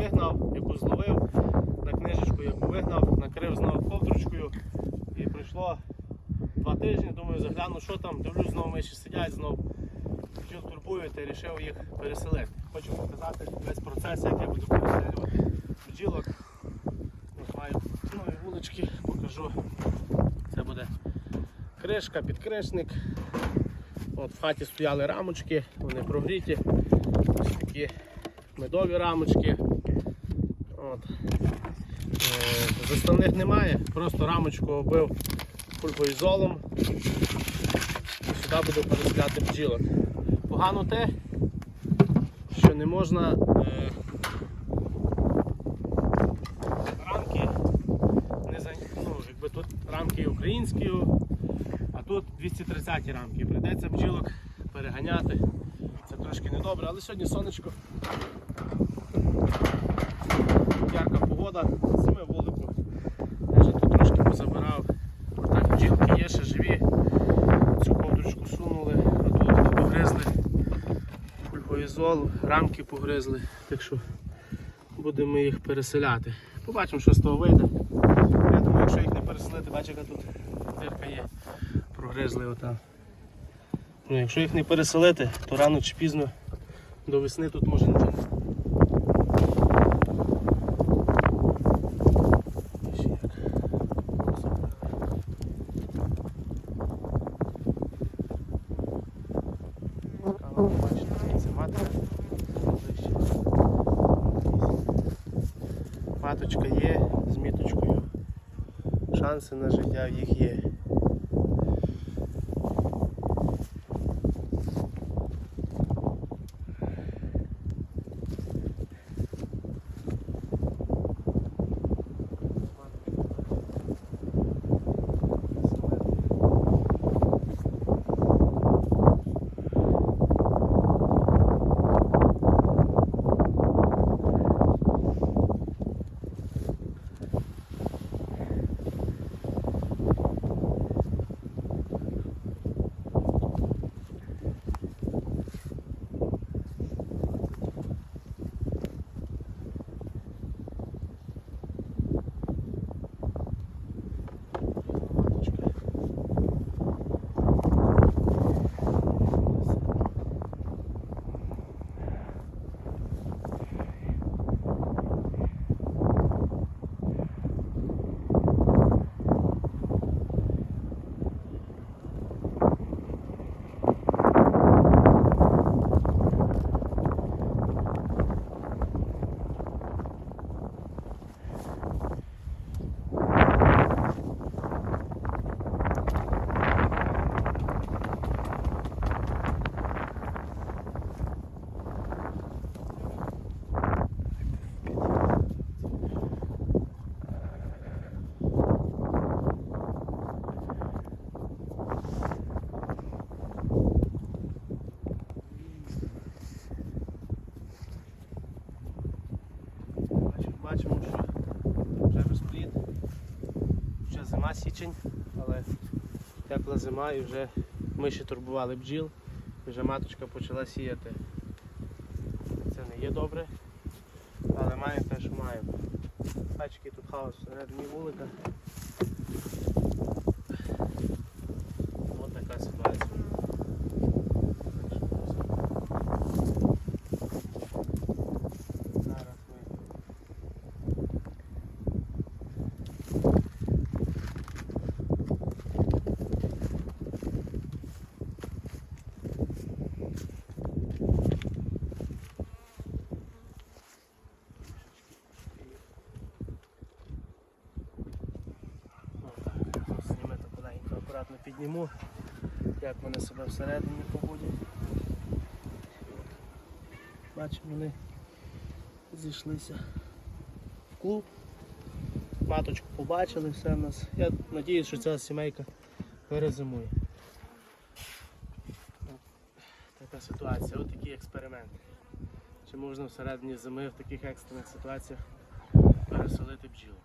вигнав, яку зловив, на книжечку яку вигнав, накрив знову ковдручкою і пройшло два тижні. Думаю, загляну, що там, дивлюсь, знову миші сидять, знову бджіл турбують і вирішив їх переселити. Хочу показати весь процес, як я буду переселювати бджілок. Маю нові вулички, покажу. Це буде кришка, підкришник. От в хаті стояли рамочки, вони прогріті. Ось такі медові рамочки. От. Е, Заставних немає, просто рамочку оббив пульпоізолом. І сюди буду переселяти бджілок. Погано те, що не можна е, рамки не ну, якби тут рамки українські, а тут 230 рамки. Прийдеться бджілок переганяти. Трошки недобре, але сьогодні сонечко. Ярка погода, зими вулику. Я вже тут трошки позабирав. Так, бджілки є ще живі. Цю ковдручку сунули, а тут погризли пульгоізол, рамки погризли. Так що будемо їх переселяти. Побачимо, що з того вийде. Я думаю, якщо їх не переселити, бачиш, яка тут дирка є. Прогризли отам. Ну, якщо їх не переселити, то рано чи пізно до весни тут може нічого не. Ближче. Маточка є з міточкою. Шанси на життя в їх є. Бачимо, що вже розплід. вже зима січень, але тепла зима і вже миші турбували бджіл, вже маточка почала сіяти. Це не є добре, але маємо те, що маємо. Бачки тут хаос всередині вулика. Підніму, як вони себе всередині поводять. Бачимо, вони зійшлися в клуб. Маточку побачили, все в нас. Я сподіваюся, що ця сімейка перезимує. Така ситуація, от такий експеримент. Чи можна всередині зими в таких екстрених ситуаціях переселити бджілок?